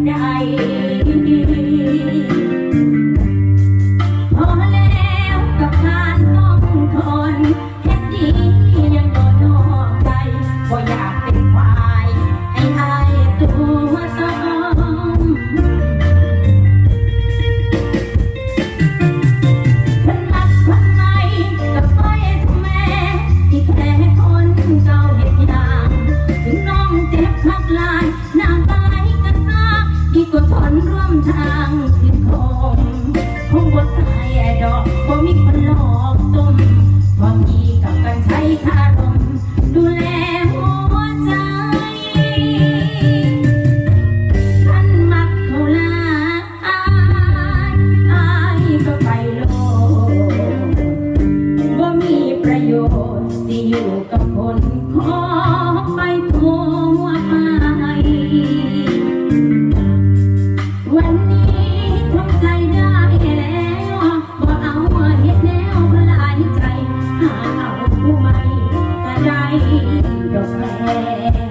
na ay สิอยู่กับคนขอไปทั่วไปวันนี้ทำใจได้แล้เอาเฮ็ดแล้วพลายใจหาเอาผู้ใหม่ได้ดอกแพ